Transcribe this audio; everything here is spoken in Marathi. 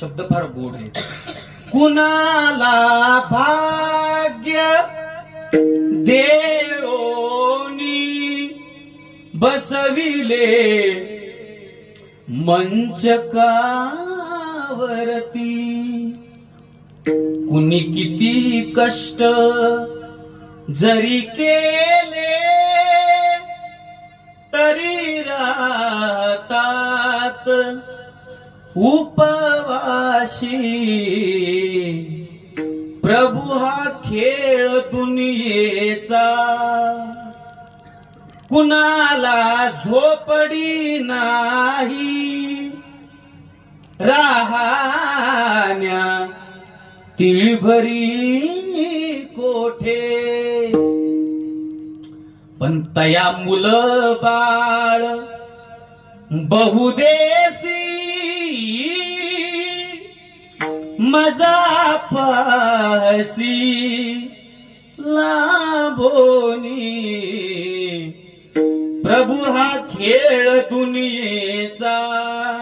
शब्द फार गोड आहे कुणाला भाग्य देवनी बसविले मंचकावरती कुणी किती कष्ट जरी केले तरी राहतात उपवाशी प्रभू हा खेळ दुनियेचा. कुणाला झोपडी नाही. राहण्या तिळभरी कोठे? पण तया मुलं बाळ बहुदेशी मजा पासी लाभोनी प्रभु हा खेळ दुनिये